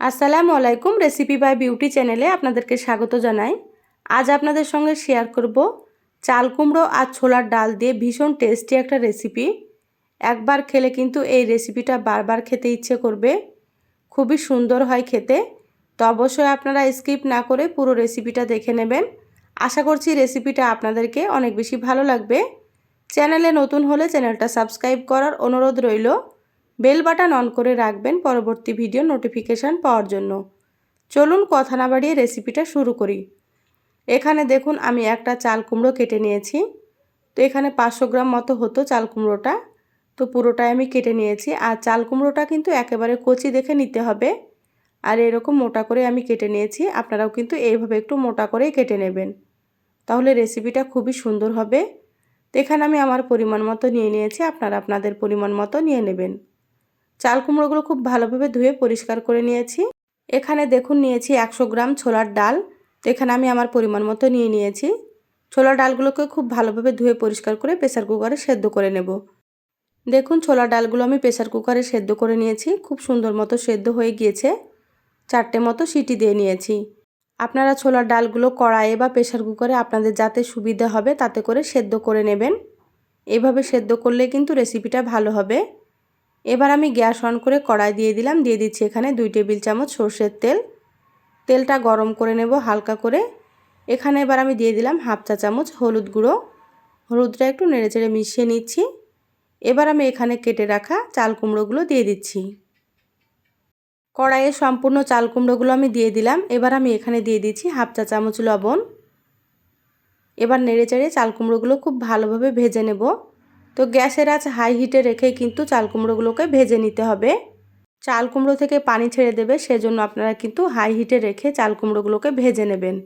আসসালামু আলাইকুম recipe by beauty চ্যানেলে আপনাদেরকে স্বাগত জানাই। আজ আপনাদের সঙ্গে শেয়ার করব চাল কুমড়ো আর ছোলার ডাল দিয়ে ভীষণ টেস্টি একটা রেসিপি একবার খেলে কিন্তু এই রেসিপিটা বারবার খেতে ইচ্ছে করবে। খুবই সুন্দর হয় খেতে। তো অবশ্যই আপনারা স্কিপ না করে পুরো রেসিপিটা দেখে নেবেন। আশা করছি রেসিপিটা আপনাদেরকে অনেক বেশি ভালো লাগবে। চ্যানেলে নতুন হলে চ্যানেলটা সাবস্ক্রাইব করার অনুরোধ রইল। বেল বাটন অন করে রাখবেন পরবর্তী ভিডিও নোটিফিকেশান পাওয়ার জন্য। চলুন কথা না বাড়িয়ে রেসিপিটা শুরু করি। এখানে দেখুন আমি একটা চাল কুমড়ো কেটে নিয়েছি। তো এখানে পাঁচশো গ্রাম মতো হতো চাল কুমড়োটা। তো পুরোটাই আমি কেটে নিয়েছি। আর চাল কুমড়োটা কিন্তু একেবারে কচি দেখে নিতে হবে। আর এরকম মোটা করে আমি কেটে নিয়েছি। আপনারাও কিন্তু এইভাবে একটু মোটা করেই কেটে নেবেন। তাহলে রেসিপিটা খুবই সুন্দর হবে। তো এখানে আমি আমার পরিমাণ মতো নিয়ে নিয়েছি। আপনারা আপনাদের পরিমাণ মতো নিয়ে নেবেন। চাল কুমড়োগুলো খুব ভালোভাবে ধুয়ে পরিষ্কার করে নিয়েছি। এখানে দেখুন নিয়েছি একশো গ্রাম ছোলার ডাল। তো এখানে আমি আমার পরিমাণ মতো নিয়ে নিয়েছি। ছোলার ডালগুলোকে খুব ভালোভাবে ধুয়ে পরিষ্কার করে প্রেসার কুকারে সেদ্ধ করে নেব। দেখুন ছোলার ডালগুলো আমি প্রেসার কুকারে সেদ্ধ করে নিয়েছি। খুব সুন্দর মতো সেদ্ধ হয়ে গিয়েছে। চারটে মতো সিটি দিয়ে নিয়েছি। আপনারা ছোলার ডালগুলো কড়াইয়ে বা প্রেসার কুকারে আপনাদের যাতে সুবিধা হবে তাতে করে সেদ্ধ করে নেবেন। এভাবে সেদ্ধ করলে কিন্তু রেসিপিটা ভালো হবে। এবার আমি গ্যাস অন করে কড়াই দিয়ে দিলাম, দিয়ে দিচ্ছি এখানে দুই টেবিল চামচ সর্ষের তেল। তেলটা গরম করে নেব হালকা করে। এখানে এবার আমি দিয়ে দিলাম হাফ চা চামচ হলুদ গুঁড়ো। হলুদটা একটু নেড়েচেড়ে মিশিয়ে নিচ্ছি। এবার আমি এখানে কেটে রাখা চাল কুমড়োগুলো দিয়ে দিচ্ছি। কড়াইয়ে সম্পূর্ণ চাল কুমড়োগুলো আমি দিয়ে দিলাম। এবার আমি এখানে দিয়ে দিচ্ছি হাফ চা চামচ লবণ। এবার নেড়েচেড়ে চাল কুমড়োগুলো খুব ভালোভাবে ভেজে নেব। তো গ্যাসের আঁচ হাই হিটে রেখে কিন্তু চাল কুমড়োগুলোকে ভেজে নিতে হবে। চাল কুমড়ো থেকে পানি ছেড়ে দেবে, সেজন্য আপনারা কিন্তু হাই হিটে রেখে চাল কুমড়োগুলোকে ভেজে নেবেন।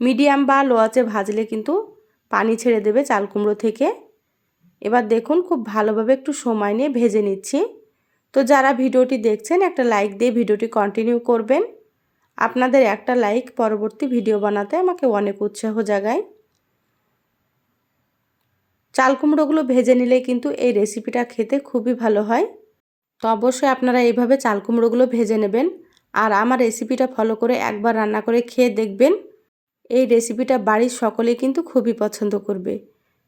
মিডিয়াম বা লো আঁচে ভাজলে কিন্তু পানি ছেড়ে দেবে চাল কুমড়ো থেকে। এবার দেখুন, খুব ভালোভাবে একটু সময় নিয়ে ভেজে নিচ্ছি। তো যারা ভিডিওটি দেখছেন, একটা লাইক দিয়ে ভিডিওটি কন্টিনিউ করবেন। আপনাদের একটা লাইক পরবর্তী ভিডিও বানাতে আমাকে অনেক উৎসাহ জাগায়। চাল কুমড়োগুলো ভেজে নিলে কিন্তু এই রেসিপিটা খেতে খুবই ভালো হয়। তো অবশ্যই আপনারা এইভাবে চাল কুমড়োগুলো ভেজে নেবেন আর আমার রেসিপিটা ফলো করে একবার রান্না করে খেয়ে দেখবেন। এই রেসিপিটা বাড়ির সকলেই কিন্তু খুবই পছন্দ করবে।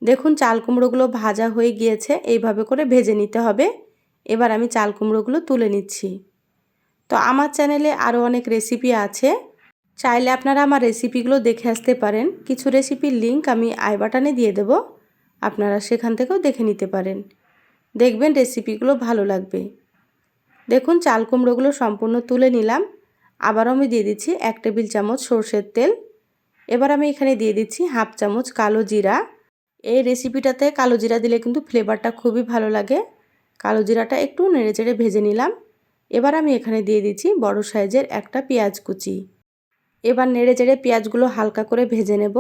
দেখুন চাল কুমড়োগুলো ভাজা হয়ে গিয়েছে, এইভাবে করে ভেজে নিতে হবে। এবার আমি চাল কুমড়োগুলো তুলে নিচ্ছি। তো আমার চ্যানেলে আরও অনেক রেসিপি আছে। চাইলে আপনারা আমার রেসিপিগুলো দেখে আসতে পারেন। কিছু রেসিপির লিঙ্ক আমি আই বাটনে দিয়ে দেবো। আপনারা সেখান থেকেও দেখে নিতে পারেন। দেখবেন রেসিপিগুলো ভালো লাগবে। দেখুন, চাল কুমড়োগুলো সম্পূর্ণ তুলে নিলাম। আবার আমি দিয়ে দিচ্ছি এক টেবিল চামচ সর্ষের তেল। এবার আমি এখানে দিয়ে দিচ্ছি হাফ চামচ কালো জিরা। এই রেসিপিটাতে কালো জিরা দিলে কিন্তু ফ্লেভারটা খুবই ভালো লাগে। কালো জিরাটা একটু নেড়েচেড়ে ভেজে নিলাম। এবার আমি এখানে দিয়ে দিচ্ছি বড় সাইজের একটা পেঁয়াজ কুচি। এবার নেড়ে চেড়ে পেঁয়াজগুলো হালকা করে ভেজে নেব।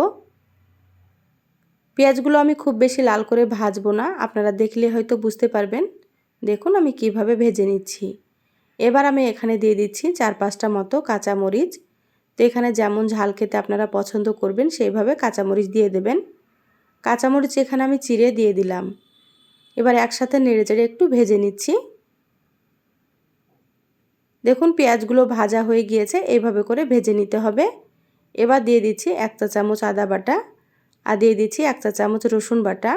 পেঁয়াজগুলো আমি খুব বেশি লাল করে ভাজবো না। আপনারা দেখলে হয়তো বুঝতে পারবেন। দেখুন আমি কীভাবে ভেজে নিচ্ছি। এবার আমি এখানে দিয়ে দিচ্ছি চার পাঁচটা মতো কাঁচামরিচ। তো এখানে যেমন ঝাল খেতে আপনারা পছন্দ করবেন, সেইভাবে কাঁচামরিচ দিয়ে দেবেন। কাঁচামরিচ এখানে আমি চিড়ে দিয়ে দিলাম। এবার একসাথে নেড়েচেড়ে একটু ভেজে নিচ্ছি। দেখুন পেঁয়াজগুলো ভাজা হয়ে গিয়েছে, এইভাবে করে ভেজে নিতে হবে। এবার দিয়ে দিচ্ছি এক চা চামচ আদা বাটা। আর দিয়ে দিচ্ছি এক চা চামচ রসুন বাটা।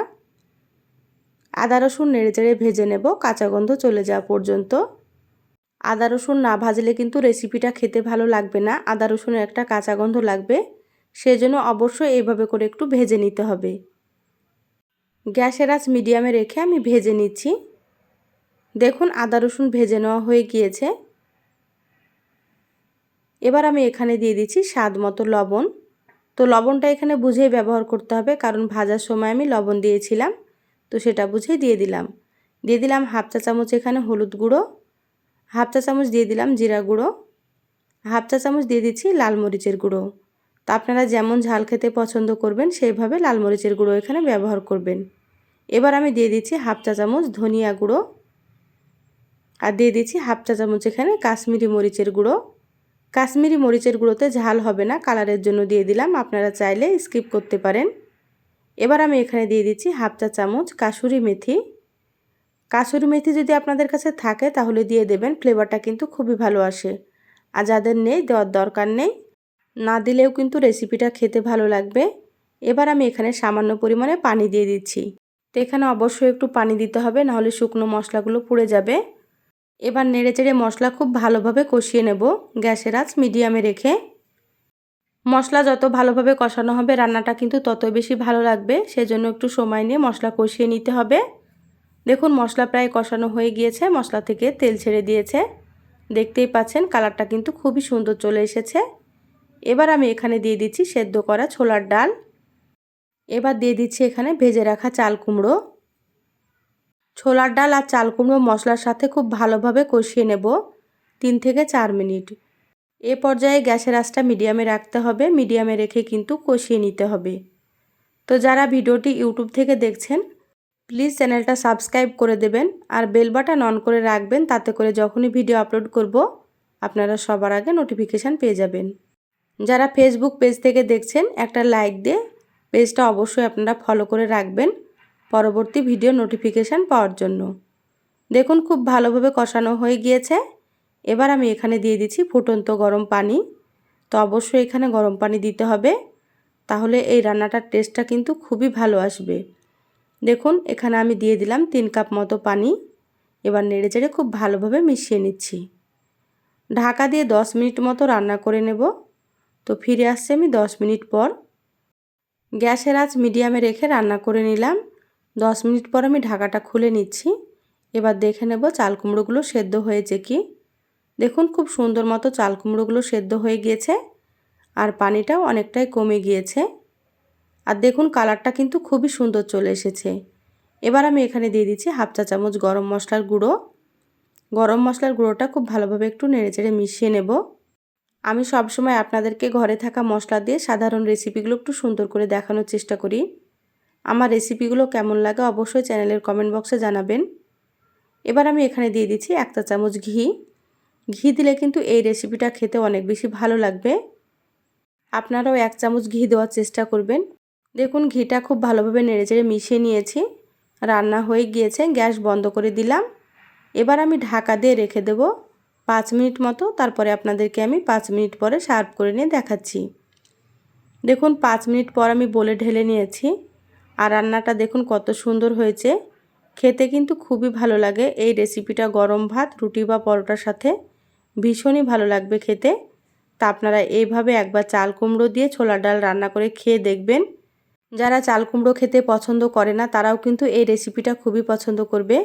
আদা রসুন নেড়ে চেড়ে ভেজে নেব, কাঁচা গন্ধ চলে যাওয়া পর্যন্ত। আদা রসুন না ভাজলে কিন্তু রেসিপিটা খেতে ভালো লাগবে না। আদা রসুনের একটা কাঁচা গন্ধ লাগবে, সেজন্য অবশ্যই এইভাবে করে একটু ভেজে নিতে হবে। গ্যাসের আঁচ মিডিয়ামে রেখে আমি ভেজে নিচ্ছি। দেখুন, আদা রসুন ভেজে নেওয়া হয়ে গিয়েছে। এবার আমি এখানে দিয়ে দিচ্ছি স্বাদ মতো লবণ। তো লবণটা এখানে বুঝেই ব্যবহার করতে হবে, কারণ ভাজার সময় আমি লবণ দিয়েছিলাম। তো সেটা বুঝেই দিয়ে দিলাম। দিয়ে দিলাম হাফ চা চামচ এখানে হলুদ গুঁড়ো, হাফ চা চামচ দিয়ে দিলাম জিরা গুঁড়ো, হাফ চা চামচ দিয়ে দিচ্ছি লাল মরিচের গুঁড়ো। তো আপনারা যেমন ঝাল খেতে পছন্দ করবেন, সেইভাবে লাল মরিচের গুঁড়ো এখানে ব্যবহার করবেন। এবার আমি দিয়ে দিচ্ছি হাফ চা চামচ ধনিয়া গুঁড়ো, আর দিয়ে দিচ্ছি হাফ চা চামচ এখানে কাশ্মীরি মরিচের গুঁড়ো। কাশ্মীরি মরিচের গুঁড়োতে ঝাল হবে না, কালারের জন্য দিয়ে দিলাম, আপনারা চাইলে স্কিপ করতে পারেন। এবার আমি এখানে দিয়ে দিচ্ছি হাফ চা চামচ কাসুরি মেথি। কাসুরি মেথি যদি আপনাদের কাছে থাকে, তাহলে দিয়ে দেবেন, ফ্লেভারটা কিন্তু খুবই ভালো আসে। আর যাদের নেই, দেওয়ার দরকার নেই। না দিলেও কিন্তু রেসিপিটা খেতে ভালো লাগবে। এবার আমি এখানে সামান্য পরিমাণে পানি দিয়ে দিচ্ছি। তো এখানে অবশ্যই একটু পানি দিতে হবে, নাহলে শুকনো মশলাগুলো পুড়ে যাবে। এবার নেড়ে চেড়ে মশলা খুব ভালোভাবে কষিয়ে নেব গ্যাসের আঁচ মিডিয়ামে রেখে। মশলা যত ভালোভাবে কষানো হবে রান্নাটা কিন্তু তত বেশি ভালো লাগবে, সেজন্য একটু সময় নিয়ে মশলা কষিয়ে নিতে হবে। দেখুন, মশলা প্রায় কষানো হয়ে গিয়েছে, মশলা থেকে তেল ছেড়ে দিয়েছে। দেখতেই পাচ্ছেন, কালারটা কিন্তু খুবই সুন্দর চলে এসেছে। এবার আমি এখানে দিয়ে দিচ্ছি সেদ্ধ করা ছোলার ডাল। এবার দিয়ে দিচ্ছি এখানে ভেজে রাখা চাল কুমড়ো। ছোলার ডাল আর চাল কুমড়ো মশলার সাথে খুব ভালোভাবে কষিয়ে নেব তিন থেকে চার মিনিট। এ পর্যায়ে গ্যাসের আঁচটা মিডিয়ামে রাখতে হবে। মিডিয়ামে রেখে কিন্তু কষিয়ে নিতে হবে। তো যারা ভিডিওটি ইউটিউব থেকে দেখছেন, প্লিজ চ্যানেলটা সাবস্ক্রাইব করে দেবেন আর বেল বাটন অন করে রাখবেন তাতে করে যখনই ভিডিও আপলোড করব, আপনারা সবার আগে নোটিফিকেশান পেয়ে যাবেন। যারা ফেসবুক পেজ থেকে দেখছেন, একটা লাইক দিয়ে পেজটা অবশ্যই আপনারা ফলো করে রাখবেন। পরবর্তী ভিডিও নোটিফিকেশান পাওয়ার জন্য। দেখুন খুব ভালোভাবে কষানো হয়ে গিয়েছে। এবার আমি এখানে দিয়ে দিচ্ছি ফুটন্ত গরম পানি। তো অবশ্যই এখানে গরম পানি দিতে হবে। তাহলে এই রান্নাটার টেস্টটা কিন্তু খুবই ভালো আসবে। দেখুন, এখানে আমি দিয়ে দিলাম তিন কাপ মতো পানি। এবার নেড়ে চেড়ে খুব ভালোভাবে মিশিয়ে নিচ্ছি। ঢাকা দিয়ে দশ মিনিট মতো রান্না করে নেব। তো ফিরে আসছে আমি দশ মিনিট পর। গ্যাসের আঁচ মিডিয়ামে রেখে রান্না করে নিলাম। দশ মিনিট পর আমি ঢাকাটা খুলে নিচ্ছি। এবার দেখে নেব চাল কুমড়োগুলো সেদ্ধ হয়েছে কি। দেখুন খুব সুন্দর মতো চাল কুমড়োগুলো সেদ্ধ হয়ে গিয়েছে আর পানিটাও অনেকটাই কমে গিয়েছে। আর দেখুন কালারটা কিন্তু খুবই সুন্দর চলে এসেছে। এবার আমি এখানে দিয়ে দিচ্ছি হাফ চা চামচ গরম মশলার গুঁড়ো। গরম মশলার গুঁড়োটা খুব ভালোভাবে একটু নেড়েচেড়ে মিশিয়ে নেব। আমি সবসময় আপনাদেরকে ঘরে থাকা মশলা দিয়ে সাধারণ রেসিপিগুলো একটু সুন্দর করে দেখানোর চেষ্টা করি। আমার রেসিপিগুলো কেমন লাগে অবশ্যই চ্যানেলের কমেন্ট বক্সে জানাবেন। এবার আমি এখানে দিয়ে দিচ্ছি একটা চামচ ঘি। ঘি দিলে কিন্তু এই রেসিপিটা খেতে অনেক বেশি ভালো লাগবে। আপনারাও এক চামচ ঘি দেওয়ার চেষ্টা করবেন। দেখুন, ঘিটা খুব ভালোভাবে নেড়েচেড়ে মিশিয়ে নিয়েছি। রান্না হয়ে গিয়েছে, গ্যাস বন্ধ করে দিলাম। এবার আমি ঢাকা দিয়ে রেখে দেব পাঁচ মিনিট মতো। তারপরে আপনাদেরকে আমি পাঁচ মিনিট পরে সার্ভ করে নিয়ে দেখাচ্ছি। দেখুন, পাঁচ মিনিট পর আমি বলে ঢেলে নিয়েছি। আর রান্নাটা দেখুন কত সুন্দর হয়েছে। খেতে কিন্তু খুবই ভালো লাগে। এই রেসিপিটা গরম ভাত, রুটি বা পরোটার সাথে ভীষণই ভালো লাগবে খেতে। তা আপনারা এইভাবে একবার চাল কুমড়ো দিয়ে ছোলার ডাল রান্না করে খেয়ে দেখবেন। যারা চাল কুমড়ো খেতে পছন্দ করে না, তারাও কিন্তু এই রেসিপিটা খুবই পছন্দ করবে।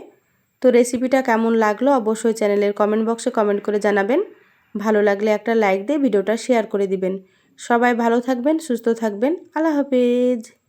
তো রেসিপিটা কেমন লাগল অবশ্যই চ্যানেলের কমেন্ট বক্সে কমেন্ট করে জানাবেন। ভালো লাগলে একটা লাইক দিয়ে ভিডিওটা শেয়ার করে দিবেন। সবাই ভালো থাকবেন, সুস্থ থাকবেন। আল্লাহ হাফেজ।